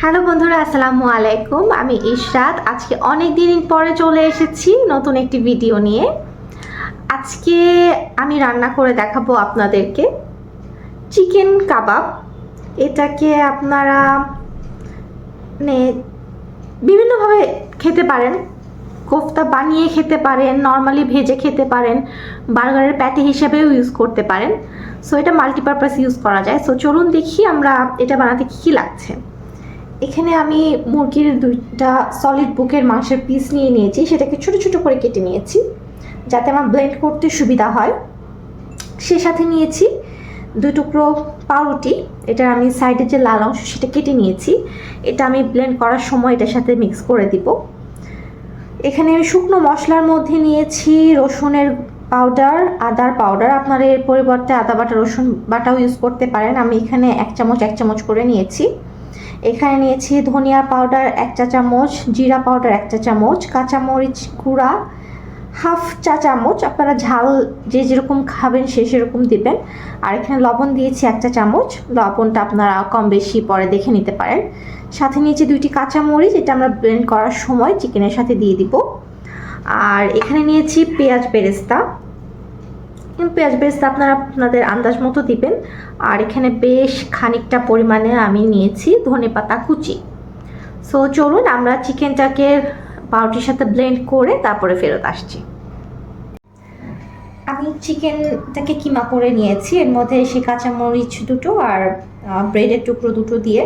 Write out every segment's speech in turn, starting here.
Hello বন্ধুরা, আসসালামু আলাইকুম। আমি ইশরাত। আজকে অনেক দিন পরে চলে এসেছি নতুন একটি ভিডিও নিয়ে। আজকে আমি রান্না করে দেখাবো আপনাদেরকে। Chicken kebab. এটাকে আপনারা মানে বিভিন্নভাবে খেতে পারেন। কোফতা বানিয়ে খেতে পারেন, নর্মালি ভেজে খেতে পারেন, বার্গারের প্যাটি হিসেবেও ইউজ করতে পারেন। সো, এটা মাল্টিপারপাস ইউজ করা যায়। সো, চলুন দেখি আমরা এটা বানাতে কী কী লাগছে। এখানে আমি মুরগির দুইটা সলিড বুকের মাংসের পিস নিয়ে নিয়েছি, সেটাকে ছোট ছোট করে কেটে নিয়েছি, যাতে আমার ব্লেন্ড করতে সুবিধা হয়। সে সাথে নিয়েছি দুই টুকরো পাউরুটি, এটা আমি সাইডের যে লাল অংশ সেটা কেটে নিয়েছি, এটা আমি ব্লেন্ড করার সময় এটার সাথে মিক্স করে দিব। এখানে আমি শুকনো মশলার মধ্যে নিয়েছি রসুনের পাউডার আদার পাউডার আপনারা এর পরিবর্তে আদা বাটা, রসুন বাটাও ইউজ করতে পারেন, আমি এখানে এক চামচ এক চামচ করে নিয়েছি। এখানে নিয়েছি ধনিয়া পাউডার এক চা চামচ, জিরা পাউডার এক চা চামচ, কাঁচামরিচ গুঁড়া, হাফ চা চামচ। আপনারা ঝাল যে যেরকম খাবেন সে সেরকম দিবেন। আর এখানে লবণ দিয়েছি এক চা চামচ। লবণটা আপনারা কম বেশি পরে দেখে নিতে পারেন। সাথে নিয়েছি দুইটি কাঁচামরিচ, এটা আমরা ব্লেন্ড করার সময় চিকেনের সাথে দিয়ে দিব। আর এখানে নিয়েছি পেঁয়াজ বেরেস্তা। পেঁয়াজ বেরেস্তা আপনারা আপনাদের আন্দাজ মতো দিবেন। আর এখানে বেশ খানিকটা পরিমাণে আমি নিয়েছি ধনে পাতা কুচি। সো চলুন আমরা চিকেনটাকে পাউটির সাথে ব্লেন্ড করে তারপরে ফেরত আসছি। আমি চিকেনটাকে কিমা করে নিয়েছি। এর মধ্যে সে কাঁচামরিচ দুটো আর ব্রেডের টুকরো দুটো দিয়ে।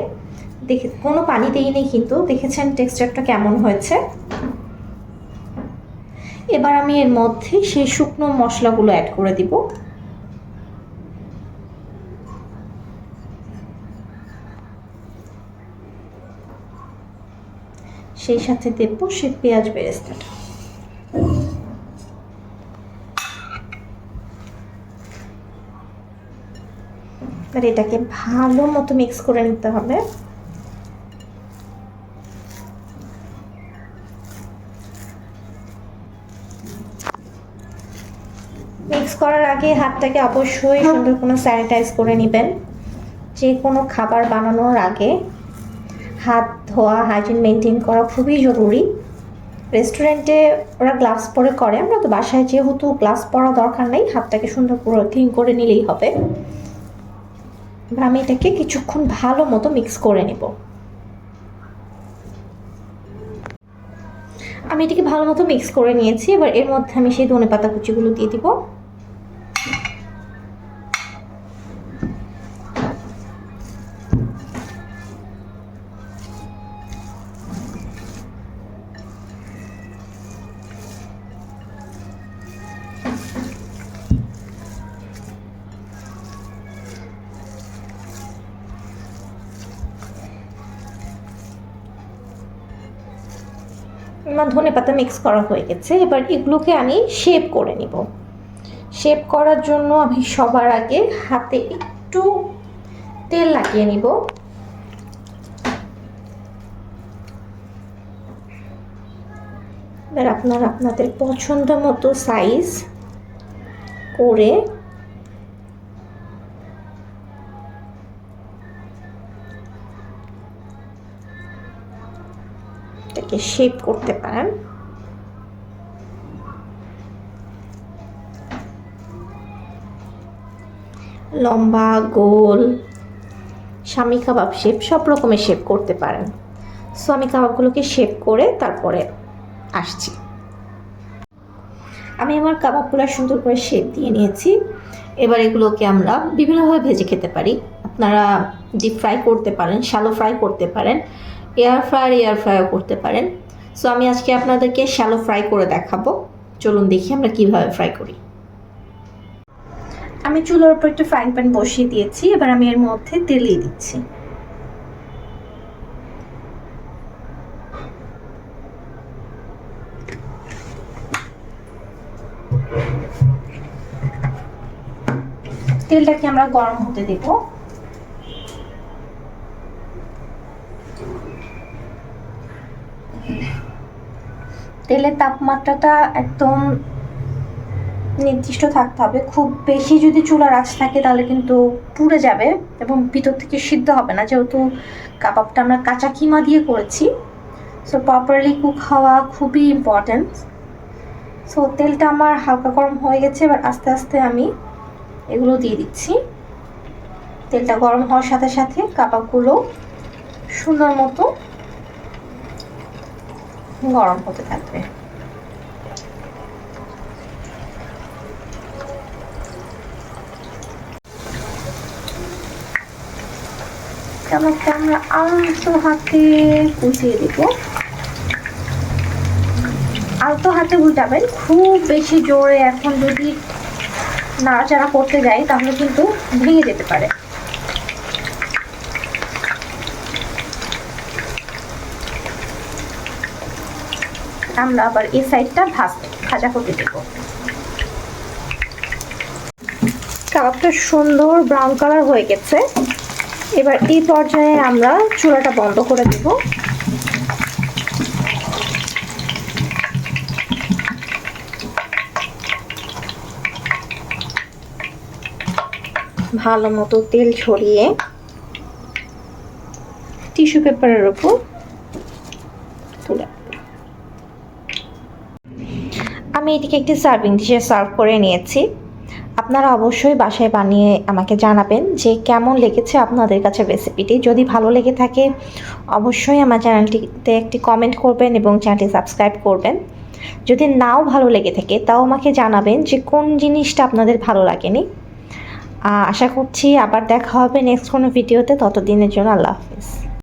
দেখে, কোনো পানি দিইনি কিন্তু। দেখেছেন টেক্সচারটা কেমন হয়েছে? এবার আমি এর মধ্যে সেই শুকনো মশলাগুলো অ্যাড করে দিব। সেই সাথে দেবো সে পেঁয়াজ বেরেস্তাটা। এবার এটাকে ভালো মতো মিক্স করে নিতে হবে। মিক্স করার আগে হাতটাকে অবশ্যই সুন্দর কোনো স্যানিটাইজ করে নেবেন। যে কোনো খাবার বানানোর আগে হাত ধোয়া হাইজিন মেনটেন করা খুবই জরুরি। রেস্টুরেন্টে ওরা গ্লাভস পরে করে আমরা তো বাসায় যেহেতু গ্লাভস পরা দরকার নেই হাতটাকে সুন্দর করে ক্লিন করে নিলেই হবে। এবার আমি এটাকে কিছুক্ষণ ভালো মতো মিক্স করে নেব। আমি এটাকে ভালো মতো মিক্স করে নিয়েছি এবার এর মধ্যে আমি সেই ধনে পাতা কুচিগুলো দিয়ে দিব। আমার ধনে পাতা মিক্স করা হয়ে গেছে, এবার এগুলোকে আমি শেপ করে নিব। শেপ করার জন্য আমি সবার আগে হাতে একটু তেল লাগিয়ে নিব। এবার আপনারা আপনাদের পছন্দ মতো সাইজ করে এটাকে শেপ করতে পারেন। লম্বা, গোল, স্বামী কাবাব শেপ সব রকমের শেপ করতে পারেন। সো আমি কাবাবগুলোকে শেপ করে তারপরে আসছি। আমি আমার কাবাবগুলো সুন্দর করে শেপ দিয়ে নিয়েছি। এবার এগুলোকে আমরা বিভিন্নভাবে ভেজে খেতে পারি। আপনারা ডিপ ফ্রাই করতে পারেন শ্যালো ফ্রাই করতে পারেন। এয়ার ফ্রায়ার এয়ার ফ্রাইও করতে পারেন। সো আমি আজকে আপনাদেরকে শ্যালো ফ্রাই করে দেখাবো। চলুন দেখি আমরা কীভাবে ফ্রাই করি। আমি চুলোর উপর একটু ফ্রাইং প্যান বসিয়ে দিয়েছি। এবার আমি এর মধ্যে তেল দিয়ে দিচ্ছি। তেলটাকে আমরা গরম হতে দেবো। তেলের তাপমাত্রাটা একদম নির্দিষ্ট থাকতে হবে। খুব বেশি যদি চুলার আঁচ থাকে তাহলে কিন্তু পুড়ে যাবে এবং ভিতর থেকে সিদ্ধ হবে না। যেহেতু কাবাবটা আমরা কাঁচা কিমা দিয়ে করেছি সো প্রপারলি কুক হওয়া খুবই ইম্পর্ট্যান্ট সো তেলটা আমার হালকা গরম হয়ে গেছে, এবার আস্তে আস্তে আমি এগুলো দিয়ে দিচ্ছি। তেলটা গরম হওয়ার সাথে সাথে কাবাবগুলো সুন্দর মতো গরম হতে থাকবে। কাবাবটা আমরা আলতো হাতে কুচিয়ে দেবো? আলতো হাতে উল্টাবেন খুব বেশি জোরে এখন যদি নাড়াচাড়া করতে যাই, তাহলে কিন্তু ভেঙে যেতে পারে। আমরা আবার এই সাইডটা ভাজ ভাজা হতে দেব। কাবাবটা সুন্দর ব্রাউন কালার হয়ে গেছে। এবার এই পর্যায়ে আমরা চুলাটা বন্ধ করে দেব। ভালো মতো তেল ছড়িয়ে টিস্যু পেপারের উপর আমি এটিকে একটি সার্ভিং ডিশে সার্ভ করে নিয়েছি। আপনারা অবশ্যই বাসায় বানিয়ে আমাকে জানাবেন যে কেমন লেগেছে আপনাদের কাছে রেসিপিটি যদি ভালো লেগে থাকে, অবশ্যই আমার চ্যানেলটিতে একটি কমেন্ট করবেন এবং চ্যানেলটি সাবস্ক্রাইব করবেন। যদি নাও ভালো লেগে থাকে, তাও আমাকে জানাবেন যে কোন জিনিসটা আপনাদের ভালো লাগেনি। আশা করছি আবার দেখা হবে নেক্সট কোনো ভিডিওতে ততদিনের জন্য আল্লাহ হাফিজ।